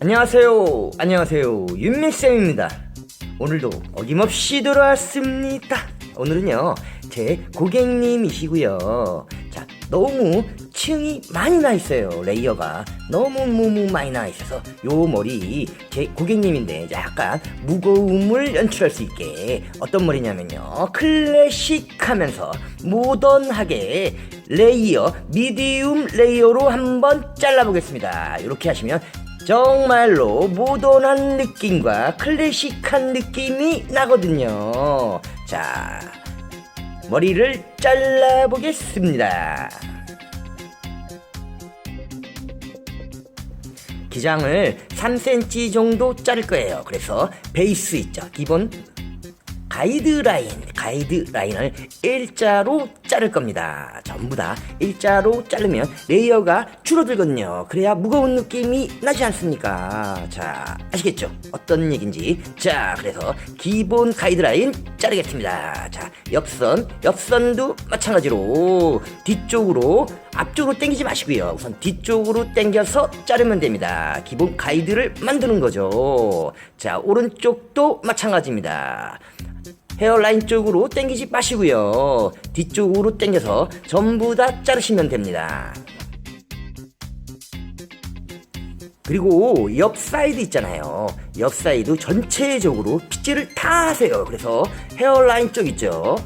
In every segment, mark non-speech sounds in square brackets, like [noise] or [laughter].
안녕하세요. 안녕하세요. 윤미쌤입니다. 오늘도 어김없이 돌아왔습니다. 오늘은요, 제 고객님이시고요. 자, 너무 층이 많이 나 있어요. 레이어가 너무너무 많이 나 있어서 요 머리 제 고객님인데 약간 무거움을 연출할 수 있게 어떤 머리냐면요. 클래식하면서 모던하게 레이어 미디움 레이어로 한번 잘라보겠습니다. 이렇게 하시면 정말로 모던한 느낌과 클래식한 느낌이 나거든요. 자, 머리를 잘라보겠습니다. 기장을 3cm 정도 자를 거예요. 그래서 베이스 있죠. 기본 가이드라인, 가이드라인을 일자로 자를 겁니다. 전부 다 일자로 자르면 레이어가 줄어들거든요. 그래야 무거운 느낌이 나지 않습니까? 자, 아시겠죠? 어떤 얘기인지. 자, 그래서 기본 가이드라인 자르겠습니다. 자, 옆선, 옆선도 마찬가지로 뒤쪽으로 앞쪽으로 당기지 마시고요. 우선 뒤쪽으로 당겨서 자르면 됩니다. 기본 가이드를 만드는 거죠. 자, 오른쪽도 마찬가지입니다. 헤어라인 쪽으로 당기지 마시고요. 뒤쪽으로 당겨서 전부 다 자르시면 됩니다. 그리고 옆 사이드 있잖아요. 옆 사이드 전체적으로 빗질을 다 하세요. 그래서 헤어라인 쪽 있죠.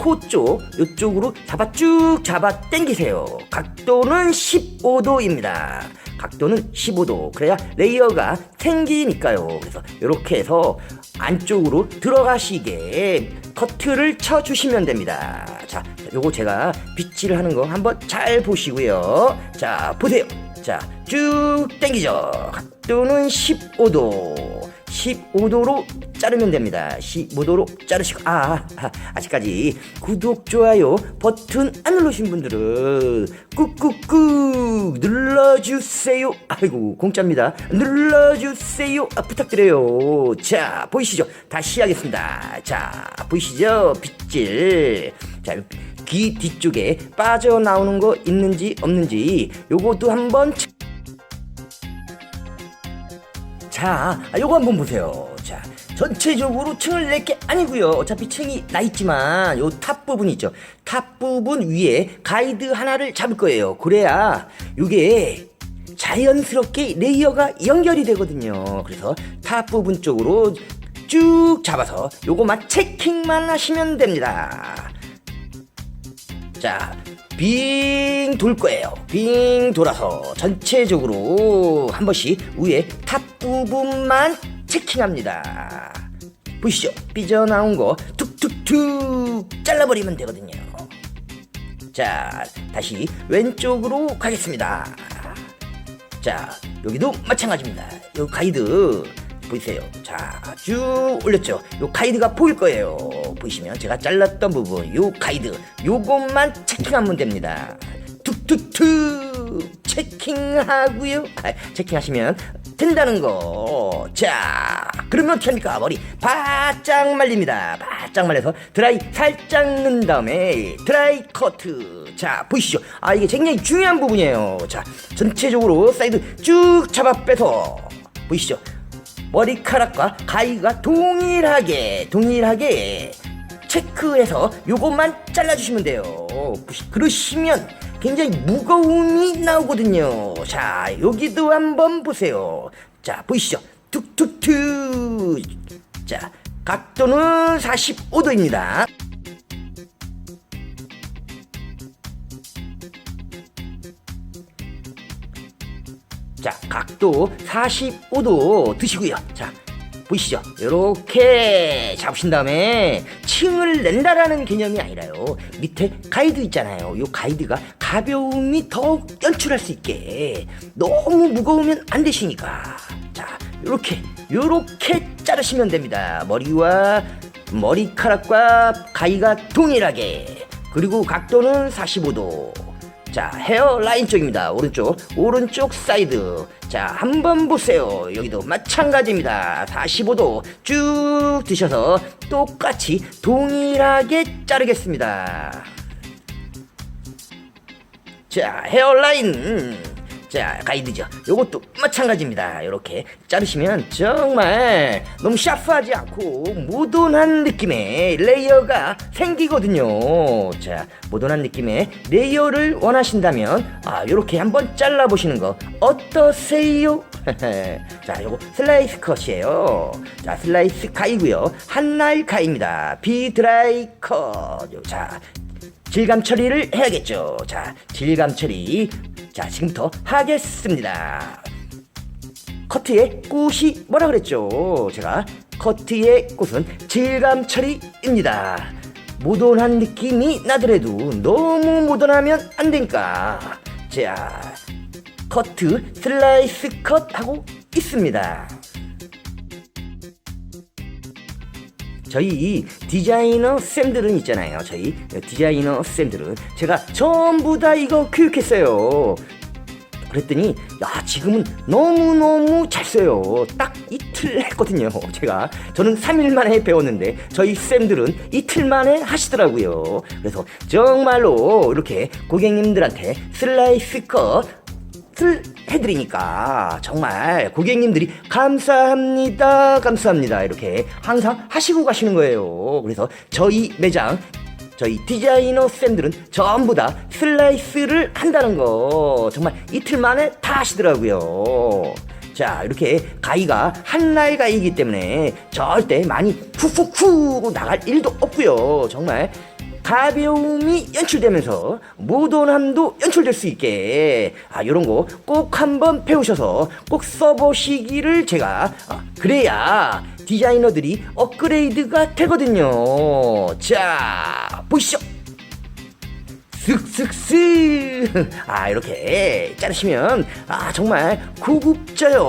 코 쪽, 이쪽으로 잡아 쭉 잡아 당기세요. 각도는 15도입니다. 각도는 15도. 그래야 레이어가 생기니까요. 그래서 이렇게 해서 안쪽으로 들어가시게 커트를 쳐주시면 됩니다. 자, 요거 제가 빗질을 하는 거 한번 잘 보시고요. 자, 보세요. 자, 쭉 당기죠. 각도는 15도. 15도로 자르면 됩니다. 15도로 자르시고, 아, 아, 아직까지 구독, 좋아요 버튼 안 누르신 분들은 꾹꾹꾹 눌러주세요. 아이고, 공짜입니다. 눌러주세요. 아, 부탁드려요. 자, 보이시죠? 다시 하겠습니다. 자, 보이시죠? 빗질. 자, 귀 뒤쪽에 빠져나오는 거 있는지 없는지 요것도 한번 자, 아, 요거 한번 보세요. 자, 전체적으로 층을 낼 게 아니고요. 어차피 층이 나 있지만 요 탑 부분 있죠. 탑 부분 위에 가이드 하나를 잡을 거예요. 그래야 요게 자연스럽게 레이어가 연결이 되거든요. 그래서 탑 부분 쪽으로 쭉 잡아서 요거만 체킹만 하시면 됩니다. 자, 빙 돌 거예요. 빙 돌아서 전체적으로 한 번씩 위에 탑 부분만 체킹합니다. 보시죠. 삐져나온 거 툭툭툭 잘라버리면 되거든요. 자, 다시 왼쪽으로 가겠습니다. 자, 여기도 마찬가지입니다. 요 가이드 보이세요? 자, 쭉 올렸죠. 요 가이드가 보일 거예요. 보이시면 제가 잘랐던 부분, 요 가이드, 요것만 체킹하면 됩니다. 툭툭툭 체킹하고요. 아, 체킹하시면 된다는 거. 자, 그러면 어떻게 합니까? 머리 바짝 말립니다. 바짝 말려서 드라이 살짝 넣은 다음에 드라이 커트. 자, 보이시죠? 아, 이게 굉장히 중요한 부분이에요. 자, 전체적으로 사이드 쭉 잡아 빼서 보이시죠? 머리카락과 가위가 동일하게 동일하게 체크해서 요것만 잘라주시면 돼요. 그러시면 굉장히 무거움이 나오거든요. 자, 여기도 한번 보세요. 자, 보이시죠? 툭툭툭. 자, 각도는 45도입니다. 각도 45도 드시고요. 자, 보이시죠? 이렇게 잡으신 다음에 층을 낸다라는 개념이 아니라요. 밑에 가이드 있잖아요. 이 가이드가 가벼움이 더욱 연출할 수 있게 너무 무거우면 안 되시니까. 자, 이렇게 이렇게 자르시면 됩니다. 머리와 머리카락과 가위가 동일하게 그리고 각도는 45도. 자, 헤어라인 쪽입니다. 오른쪽, 오른쪽 사이드. 자, 한번 보세요. 여기도 마찬가지입니다. 45도 쭉 드셔서 똑같이 동일하게 자르겠습니다. 자, 헤어라인. 자, 가이드죠. 요것도 마찬가지입니다. 이렇게 자르시면 정말 너무 샤프하지 않고 모던한 느낌의 레이어가 생기거든요. 자, 모던한 느낌의 레이어를 원하신다면 아, 요렇게 한번 잘라 보시는 거 어떠세요? [laughs] 자, 요거 슬라이스 컷이에요. 자, 슬라이스 가이고요. 한날 가입니다. 비드라이 컷. 요, 자, 질감 처리를 해야겠죠. 자, 질감 처리. 자, 지금부터 하겠습니다. 커트의 꽃이 뭐라 그랬죠? 제가 커트의 꽃은 질감 처리입니다. 모던한 느낌이 나더라도 너무 모던하면 안 되니까. 자, 커트 슬라이스 컷 하고 있습니다. 저희 디자이너 쌤들은 있잖아요. 저희 디자이너 쌤들은 제가 전부 다 이거 교육했어요. 그랬더니 야 지금은 너무너무 잘 써요. 딱 이틀 했거든요. 제가 저는 3일 만에 배웠는데 저희 쌤들은 이틀 만에 하시더라고요. 그래서 정말로 이렇게 고객님들한테 슬라이스 컷 을 해드리니까 정말 고객님들이 감사합니다 감사합니다 이렇게 항상 하시고 가시는 거예요. 그래서 저희 매장 저희 디자이너 쌤들은 전부 다 슬라이스를 한다는 거 정말 이틀 만에 다 하시더라고요. 자 이렇게 가위가 한날 가위이기 때문에 절대 많이 훅훅훅 나갈 일도 없고요. 정말 가벼움이 연출되면서 모던함도 연출될 수 있게. 아 이런 거 꼭 한번 배우셔서 꼭 써보시기를 제가 아, 그래야 디자이너들이 업그레이드가 되거든요. 자 보시죠? 쓱쓱쓱 아 이렇게 자르시면 아 정말 고급져요.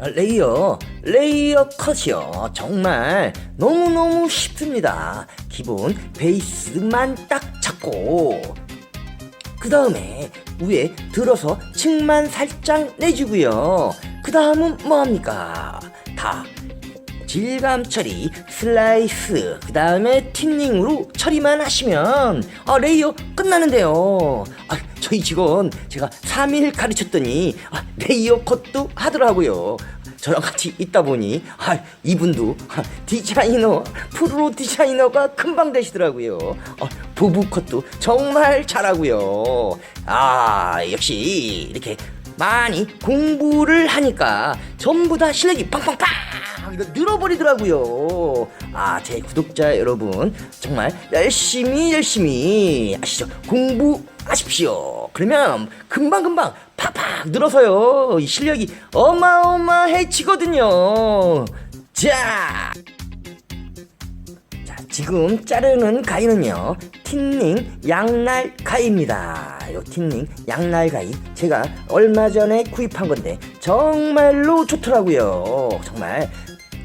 아, 레이어, 레이어 컷이요. 정말 너무너무 쉽습니다. 기본 베이스만 딱 잡고, 그 다음에 위에 들어서 층만 살짝 내주고요. 그 다음은 뭐합니까? 다 질감 처리, 슬라이스, 그 다음에 틴닝으로 처리만 하시면 아, 레이어 끝나는데요. 아, 저희 직원 제가 3일 가르쳤더니 아, 레이어 컷도 하더라고요. 저랑 같이 있다 보니 아, 이분도 아, 디자이너, 프로 디자이너가 금방 되시더라고요. 아, 부부 컷도 정말 잘하고요. 아, 역시 이렇게 많이 공부를 하니까 전부 다 실력이 팡팡 팡 이거 늘어버리더라고요. 아, 제 구독자 여러분 정말 열심히 열심히 아시죠? 공부하십시오. 그러면 금방 금방 팍팍 늘어서요. 이 실력이 어마어마해지거든요. 자. 자, 지금 자르는 가위는요, 틴닝 양날 가위입니다. 요 틴닝 양날 가위. 제가 얼마 전에 구입한 건데, 정말로 좋더라고요. 정말,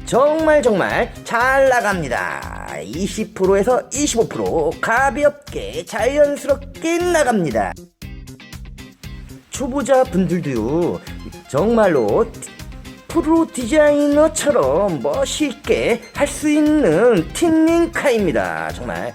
정말, 정말 잘 나갑니다. 20%에서 25% 가볍게, 자연스럽게 나갑니다. 초보자 분들도요, 정말로 프로 디자이너처럼 멋있게 할 수 있는 틴닝카입니다. 정말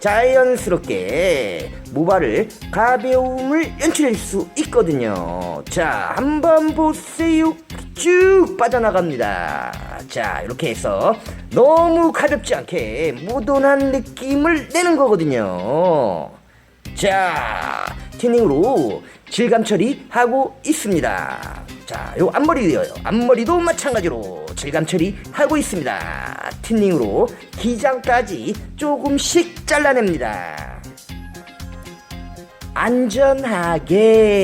자연스럽게 모발을 가벼움을 연출할 수 있거든요. 자, 한번 보세요. 쭉 빠져나갑니다. 자, 이렇게 해서 너무 가볍지 않게 모던한 느낌을 내는 거거든요. 자, 튜닝으로 질감 처리하고 있습니다. 자, 요 앞머리도요. 앞머리도 마찬가지로 질감 처리하고 있습니다. 튜닝으로 기장까지 조금씩 잘라냅니다. 안전하게.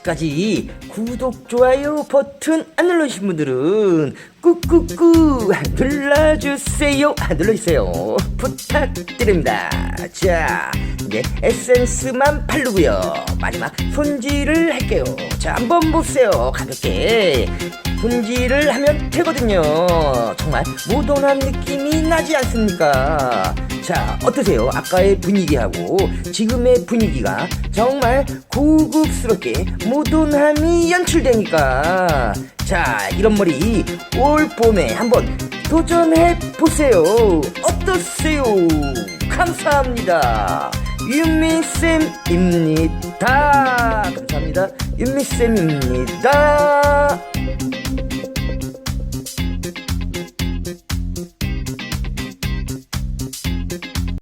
아직까지 구독, 좋아요 버튼 안 눌러주신 분들은 꾹꾹꾹 눌러주세요. 아, 눌러주세요. 부탁드립니다. 자, 이제 에센스만 바르고요. 마지막 손질을 할게요. 자, 한번 보세요. 가볍게. 손질을 하면 되거든요. 정말 모던한 느낌이 나지 않습니까? 자, 어떠세요? 아까의 분위기하고 지금의 분위기가 정말 고급스럽게 모던함이 연출되니까. 자, 이런 머리 올 봄에 한번 도전해 보세요. 어떠세요? 감사합니다. 윤미쌤입니다. 감사합니다. 윤미쌤입니다.